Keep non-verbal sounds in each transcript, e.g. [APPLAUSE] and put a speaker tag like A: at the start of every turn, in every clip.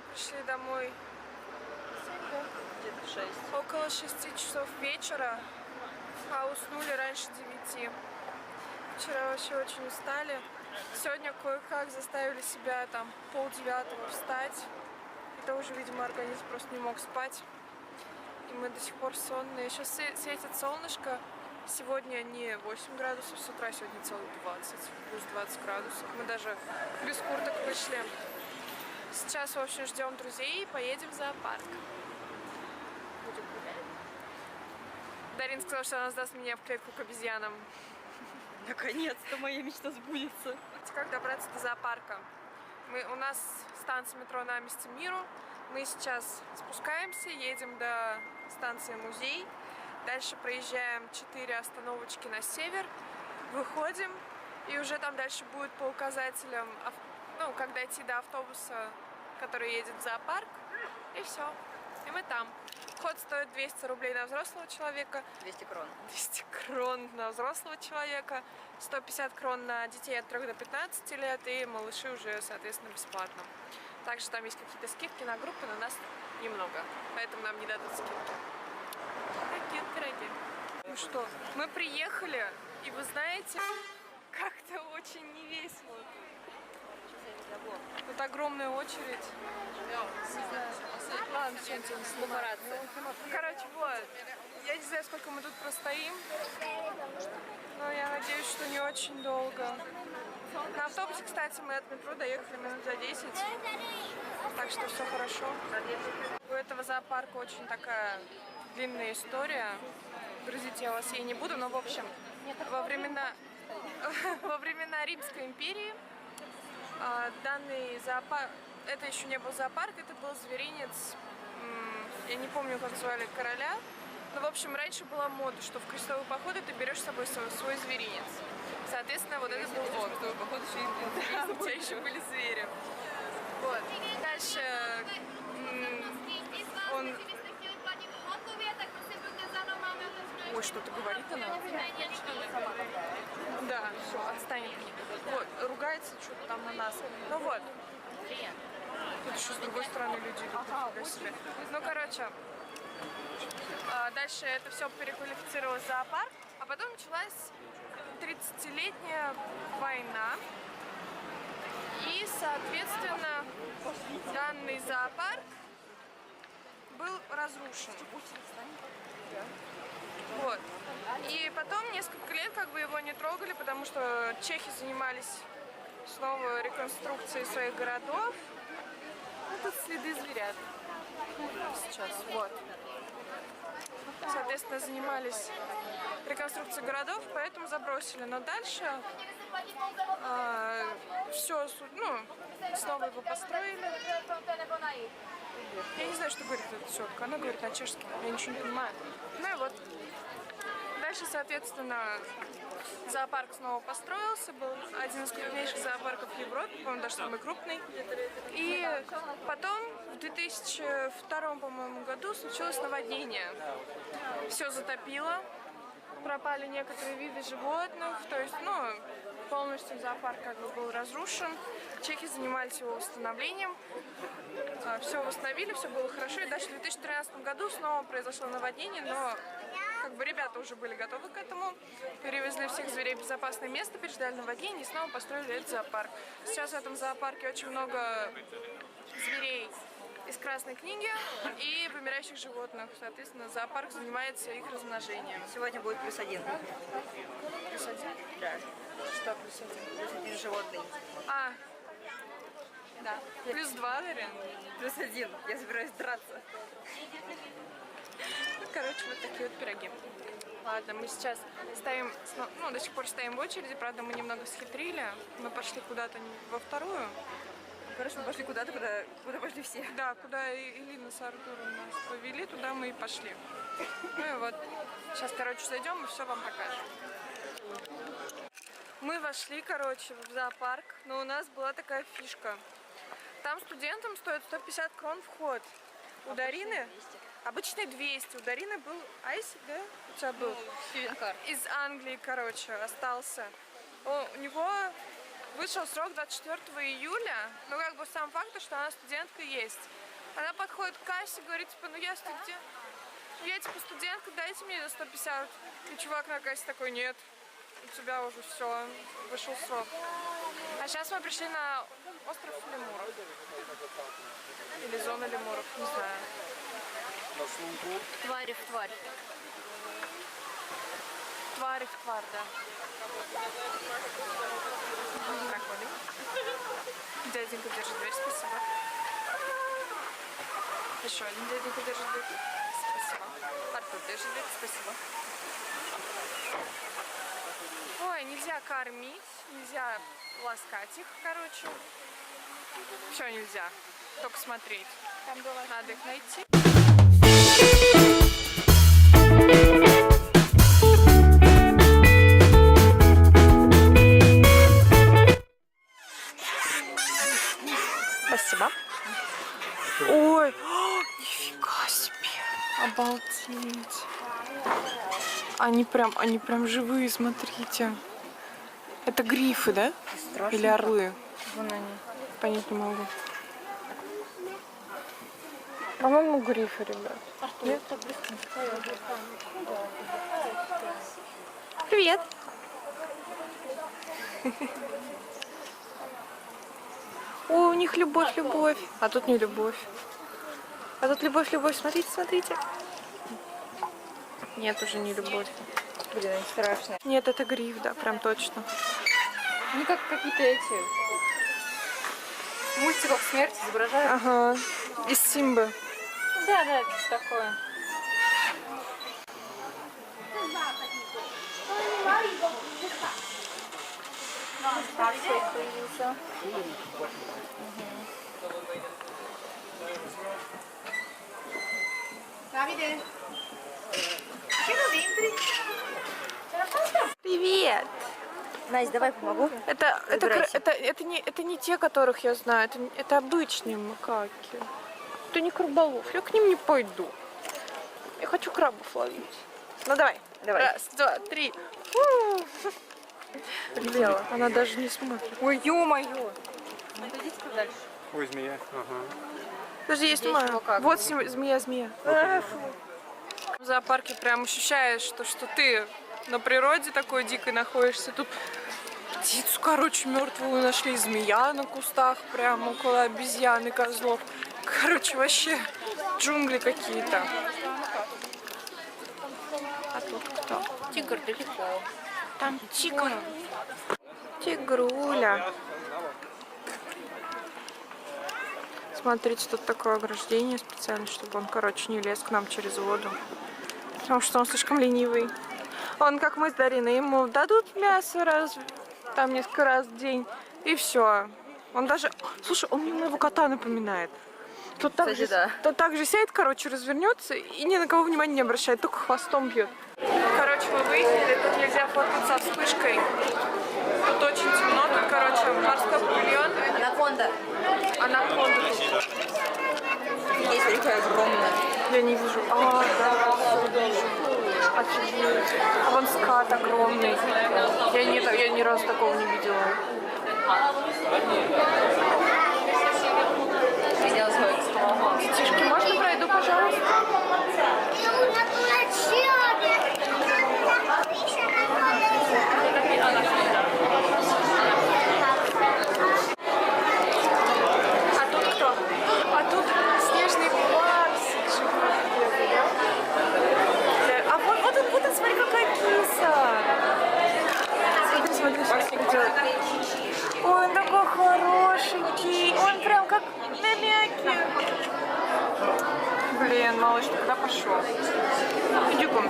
A: мы пришли домой
B: Где-то 6.
A: около 6 часов вечера, а уснули раньше 9. Вчера вообще очень устали. Сегодня кое-как заставили себя там полдевятого встать. Это уже, видимо, организм просто не мог спать. И мы до сих пор сонные. Сейчас све- светит солнышко. Сегодня не 8 градусов с утра, сегодня целых 20, плюс 20 градусов. Мы даже без курток вышли. Сейчас, в общем, ждем друзей и поедем в зоопарк. Будем гулять. Дарин сказал, что она сдаст меня в клетку к обезьянам.
B: Наконец-то моя мечта сбудется.
A: Как добраться до зоопарка? Мы, у нас станция метро на месте Миру. Мы сейчас спускаемся, едем до станции музей. Дальше проезжаем 4 остановочки на север. Выходим. И уже там дальше будет по указателям, ну, как дойти до автобуса, который едет в зоопарк. И все. И мы там. Вход стоит 200 рублей на взрослого человека.
B: 200 крон.
A: 200 крон на взрослого человека, 150 крон на детей от 3 до 15 лет и малыши уже, соответственно, бесплатно. Также там есть какие-то скидки на группы, но нас немного, поэтому нам не дадут скидки. Такие пироги. Ну что, мы приехали, и вы знаете, как-то очень не весело. Тут огромная очередь. Ладно, все не снимать. Ну, короче, вот. Я не знаю, сколько мы тут простоим. Но я надеюсь, что не очень долго. На автобусе, кстати, мы от метро доехали минут за 10. Так что все хорошо. У этого зоопарка очень такая длинная история. Грузить я вас ей не буду, но в общем, во времена, [LAUGHS] во времена Римской империи данный зоопарк, это еще не был зоопарк, это был зверинец, я не помню, как звали короля, но, в общем, раньше была мода, что в крестовые походы ты берешь с собой свой, свой зверинец. Соответственно, вот это был он.
B: Походу, еще и
A: У тебя еще [LAUGHS] были звери. Вот. Дальше он... Ой, что-то говорит она? Да, все, отстань от меня. Вот, ругается что-то там на нас. Ну вот. Тут еще с другой стороны люди идут, себе. Ну, короче, а, дальше это все переквалифицировалось в зоопарк, а потом началась 30-летняя война. И, соответственно, данный зоопарк был разрушен. Вот. И потом несколько лет как бы его не трогали, потому что чехи занимались снова реконструкцией своих городов. Ну, тут следы зверят сейчас, вот. Соответственно, занимались реконструкцией городов, поэтому забросили. Но дальше все, ну, снова его построили. Я не знаю, что говорит эта тетка. Она говорит на чешском. Я ничего не понимаю. Ну и вот. Дальше, соответственно, зоопарк снова построился. Был один из крупнейших зоопарков в Европе, по-моему, даже самый крупный. И потом в 2002, по-моему, году случилось наводнение. Все затопило. Пропали некоторые виды животных. То есть, ну, полностью зоопарк как бы был разрушен. Чехи занимались его восстановлением. Все восстановили, все было хорошо. И дальше в 2013 году снова произошло наводнение, но как бы ребята уже были готовы к этому. Перевезли всех зверей в безопасное место, переждали наводнение и снова построили этот зоопарк. Сейчас в этом зоопарке очень много зверей из Красной книги и вымирающих животных. Соответственно, зоопарк занимается их размножением.
B: Сегодня будет плюс один.
A: Плюс один?
B: Да.
A: Что плюс один?
B: Плюс один животный.
A: А, да. Плюс два, наверное.
B: Плюс один. Я собираюсь драться.
A: Ну, короче, вот такие вот пироги. Ладно, мы сейчас стоим, сно- ну, до сих пор стоим в очереди, правда, мы немного схитрили. Мы пошли куда-то во вторую.
B: Короче, мы пошли куда-то, куда, куда пошли все.
A: Да, куда Элина с Артуром нас повели, туда мы и пошли. Ну и вот, сейчас, короче, зайдем и все вам покажем. Мы вошли, короче, в зоопарк, но у нас была такая фишка. Там студентам стоит 150 крон вход. У Дарины обычный 200, у Дарины был айс, да? У тебя был?
B: Стивенкар.
A: из Англии, короче, остался. О, у него вышел срок 24 июля, ну как бы сам факт, что она студентка есть. Она подходит к кассе, говорит, типа, ну я студент, я типа студентка, дайте мне 150. И чувак на кассе такой, нет, у тебя уже все, вышел срок. А сейчас мы пришли на остров Лемуров. Или зона Лемуров, не знаю.
B: Тварь в тварь.
A: Тварь в тварь, да. Проходим. Дяденька держит дверь, спасибо. Еще один дяденька держит дверь. Спасибо. Артур держит дверь, спасибо. Ой, нельзя кормить, нельзя ласкать их, короче. Все нельзя, только смотреть. Надо их найти. Спасибо. Ой, о, нифига себе. Обалдеть. Они прям, они прям живые, смотрите. Это грифы, да?
B: Страшно.
A: Или орлы?
B: Вон они.
A: Понять не могу. По-моему, грифы, ребят. Нет? Привет. О, у них любовь, любовь. А тут не любовь. А тут любовь, любовь. Смотрите, смотрите. Нет, уже не любовь.
B: Блин, они страшные.
A: Нет, это гриф, да, прям точно.
B: Они как какие-то эти... В мультиках смерть изображают.
A: Ага. Из Симбы.
B: Да, да, такое.
A: Привет.
B: Настя, давай помогу.
A: Это, это, это, это, не, это не те, которых я знаю, это, это обычные макаки. Это не краболов, я к ним не пойду. Я хочу крабов ловить. Ну давай.
B: Давай.
A: Раз, два, три. Лела, она даже не смотрит.
B: Ой, ё-моё. Ну, идите дальше.
C: Ой, змея. Ага.
A: Подожди, я
B: Здесь
A: снимаю.
B: его как?
A: Вот змея, змея. В зоопарке прям ощущаешь, что, что ты на природе такой дикой находишься. Тут птицу, короче, мертвую нашли, змея на кустах, прям около обезьян и козлов. Короче, вообще джунгли какие-то. А тут кто?
B: Тигр далеко.
A: Там тигр. Тигруля. Смотрите, тут такое ограждение специально, чтобы он, короче, не лез к нам через воду. Потому что он слишком ленивый. Он, как мы с Дариной, ему дадут мясо раз, там несколько раз в день, и все. Он даже... Слушай, он мне моего кота напоминает. Тут так,
B: Кстати,
A: же,
B: да.
A: тот так же сядет, короче, развернется и ни на кого внимания не обращает, только хвостом бьет. Короче, мы выяснили, тут нельзя фоткаться вспышкой. Тут очень темно, тут, короче, морской павильон,
B: Анаконда.
A: анаконда.
B: Есть такая огромная.
A: Я не вижу. А, да. Офигеть. А вон скат огромный. Я, не, я ни разу такого не видела. Детишки, можно пройду, пожалуйста? А тут кто? А тут снежный барсик живет где-то, да? А вот, вот он, вот он, смотри, какая киса. Смотри, смотри, сейчас идет. Ой, он такой хорошенький. Он прям как на мяке. Блин, малыш, ты куда пошел? Иди-ка.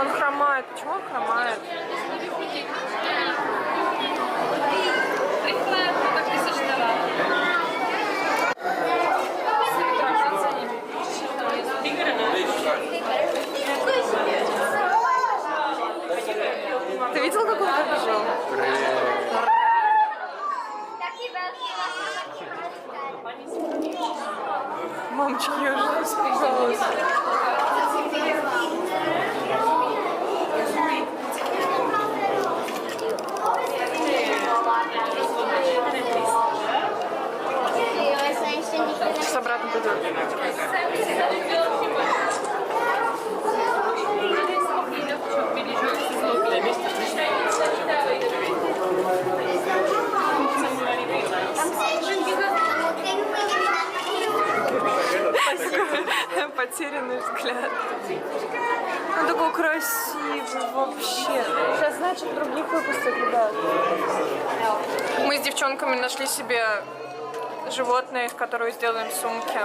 A: Он хромает. Почему он хромает? Ты видел, как он побежал? Мамочки, я уже испугалась. Красивый вообще. Сейчас, значит, других выпустят, ребят. Мы с девчонками нашли себе животное, из которого сделаем сумки.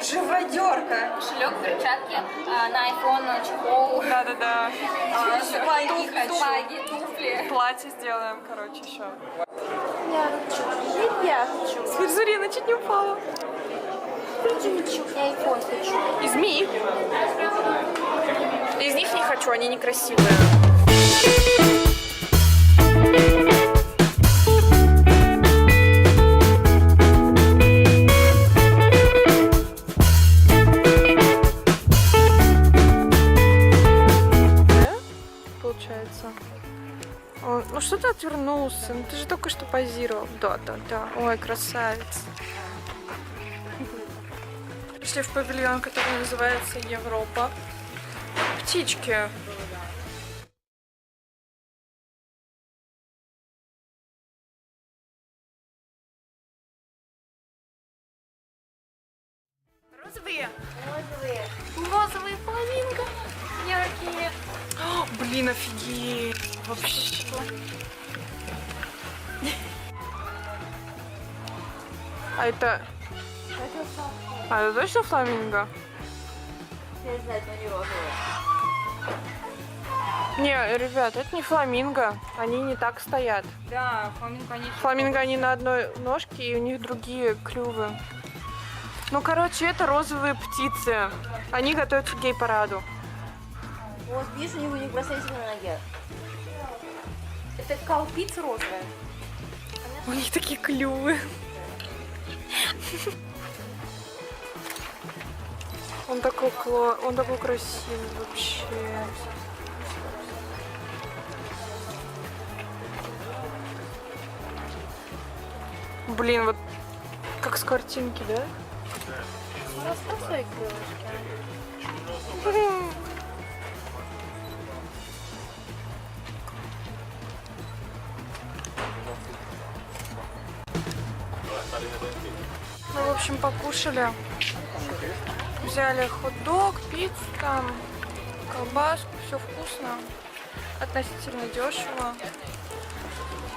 B: Живодерка. Кошелек, перчатки, а, на iPhone чехол,
A: Да-да-да.
B: а, туфли.
A: Платье сделаем, короче, еще.
C: Я хочу. Я хочу.
A: Свирзурина чуть не упала.
C: Хочу. Я хочу.
A: Из змеи. Из них не хочу, они некрасивые. Получается. Ну что ты отвернулся? Ну ты же только что позировал. Да, да, да. Ой, красавец. Пришли в павильон, который называется Европа. Птички. Розовые.
C: Розовые.
A: Розовые половинка. Яркие. О, блин, офигеть. Вообще. А это... А это точно фламинго?
B: Я знаю, но не розовые.
A: Не, ребят, это не фламинго. Они не так стоят.
B: Да, фламинго они...
A: Фламинго они на одной ножке, и у них другие клювы. Ну, короче, это розовые птицы. Они готовятся к гей-параду.
B: Вот, видишь, у них, у них браслетики на ноге. Это колпица розовая.
A: У них такие клювы. [LAUGHS] Он такой кла... он такой красивый вообще. Блин, вот как с картинки, да? Мы, в общем, покушали. Взяли хот-дог, пиццу там, колбаску, все вкусно. Относительно дешево.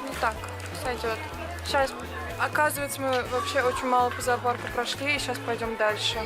A: Ну так, сойдет. Сейчас, оказывается, мы вообще очень мало по зоопарку прошли, и сейчас пойдем дальше.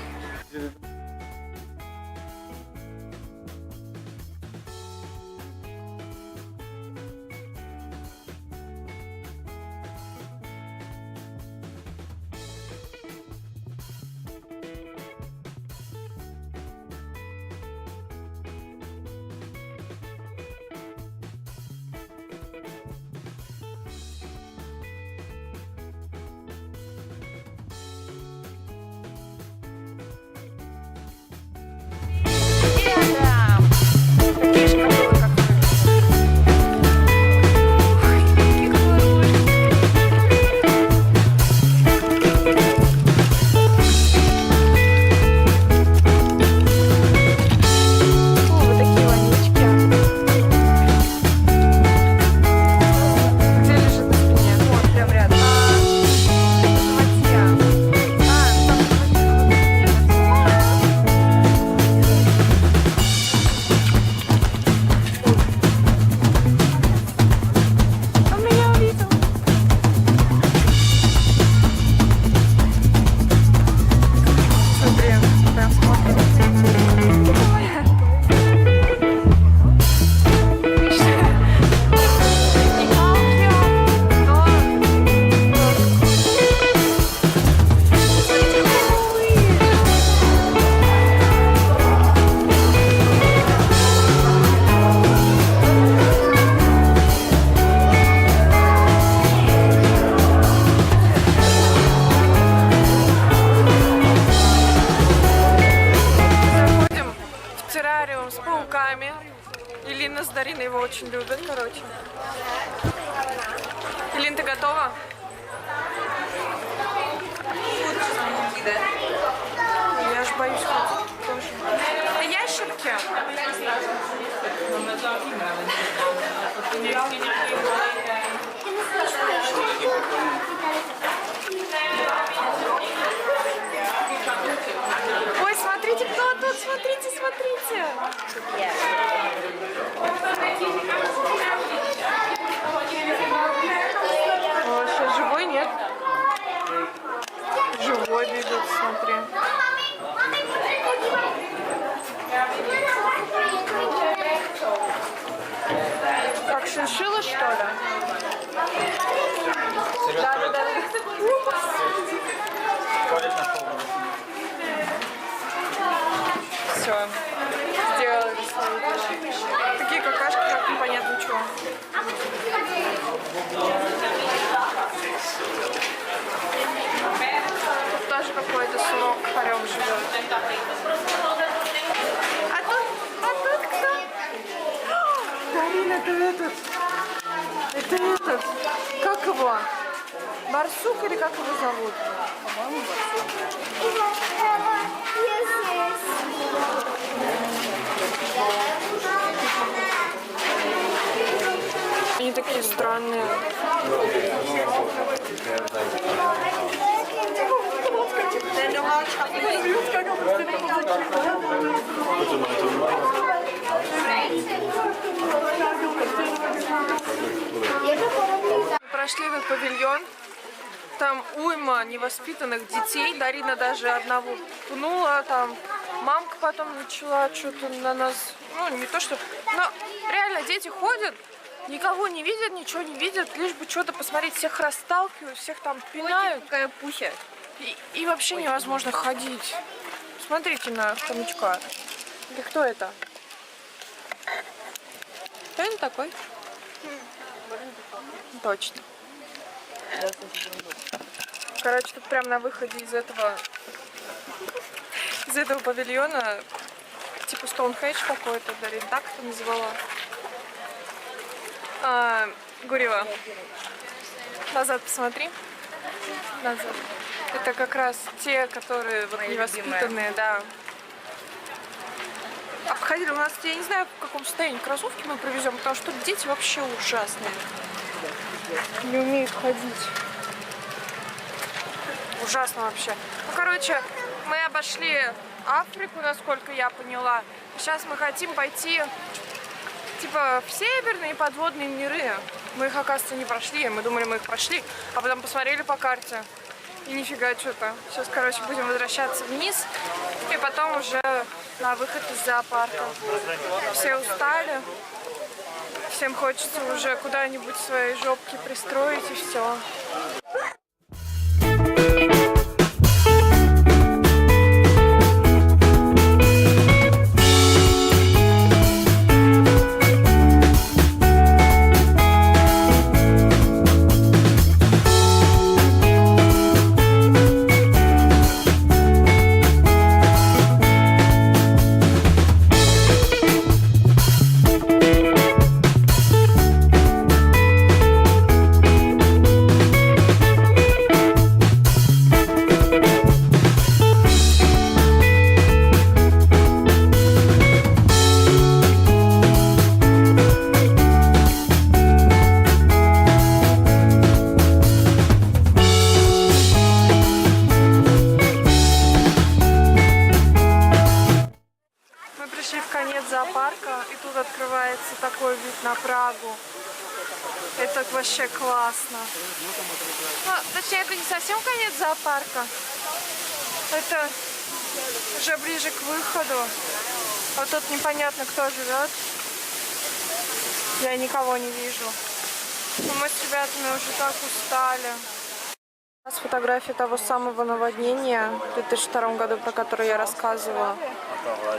A: Прошли этот павильон. Там уйма невоспитанных детей. Дарина даже одного пнула. Там мамка потом начала что-то на нас... Ну, не то что... Но реально дети ходят, никого не видят, ничего не видят, лишь бы что-то посмотреть. Всех расталкивают, всех там пинают.
B: Какая пуся.
A: И, и вообще невозможно ходить. Смотрите на хомячка. Или кто это? Кто это такой? Точно. Короче, тут прям на выходе из этого из этого павильона типа Стоунхедж какой-то, Дарин так это называла. А, Гурева. Назад посмотри. Назад. Это как раз те, которые вот
B: Мои
A: невоспитанные, да. Обходили у нас, я не знаю, в каком состоянии кроссовки мы привезем, потому что дети вообще ужасные. Не умеют ходить. Ужасно вообще. Ну, короче, мы обошли Африку, насколько я поняла. Сейчас мы хотим пойти типа в северные подводные миры. Мы их, оказывается, не прошли. Мы думали, мы их прошли, а потом посмотрели по карте. И нифига что-то. Сейчас, короче, будем возвращаться вниз. И потом уже на выход из зоопарка. Все устали. Всем хочется уже куда-нибудь свои жопки пристроить и все. Непонятно, кто живет. Я никого не вижу. Но мы с ребятами уже так устали. У нас фотография того самого наводнения в 2002 году, про которое я рассказывала.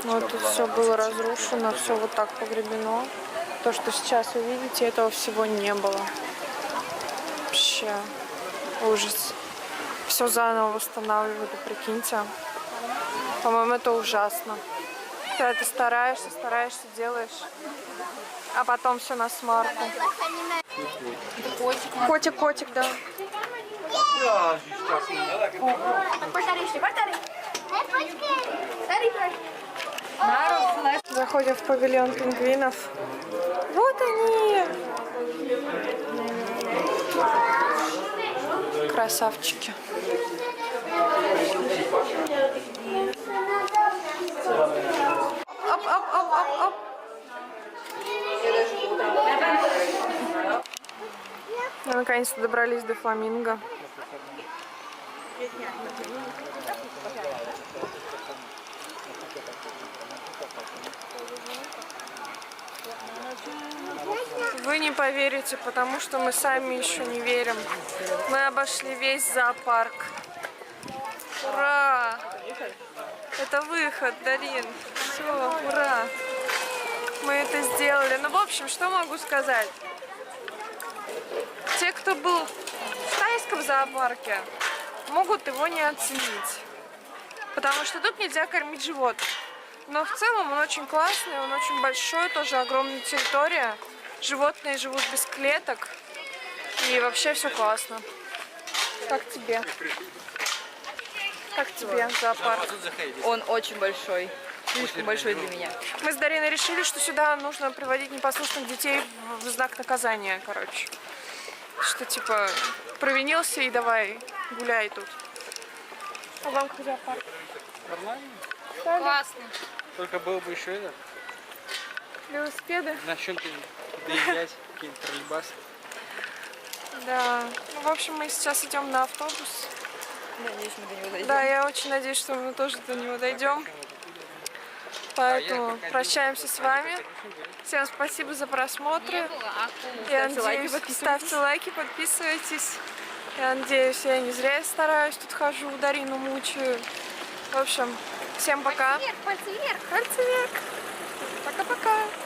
A: Вот тут все было разрушено, все вот так погребено. То, что сейчас вы видите, этого всего не было. Вообще ужас. Все заново восстанавливали, прикиньте. По-моему, это ужасно. Когда ты стараешься, стараешься, делаешь, а потом все на смарку. Котик, котик, да. Заходим в павильон пингвинов. Вот они! Красавчики. Оп, Мы наконец-то добрались до фламинго. Вы не поверите, потому что мы сами еще не верим. Мы обошли весь зоопарк. Ура! Это выход, Дарин. Все, ура! Мы это сделали. Ну, в общем, что могу сказать? Те, кто был в тайском зоопарке, могут его не оценить. Потому что тут нельзя кормить животных. Но в целом он очень классный, он очень большой, тоже огромная территория. Животные живут без клеток. И вообще все классно. Как тебе? Как тебе зоопарк?
B: Он очень большой. Слишком большой для меня.
A: Мы с Дариной решили, что сюда нужно приводить непослушных детей в в знак наказания, короче. Что типа провинился и давай гуляй тут. А вам как зоопарк?
D: Нормально.
B: Классно.
D: Только было бы еще это,
A: Велосипеды?
D: на чем-то доезжать, какие-то троллейбасы.
A: Да. Ну, в общем, мы сейчас идем на автобус.
B: Надеюсь, мы до него дойдем.
A: Да, я очень надеюсь, что мы тоже до него дойдем. Поэтому прощаемся с вами. Всем спасибо за просмотр.
B: А я
A: надеюсь, ставьте лайки, подписывайтесь. Я надеюсь, я не зря стараюсь, тут хожу, Дарину мучаю. В общем, всем пока.
C: Пальцы вверх, пальцы вверх.
A: Пока-пока.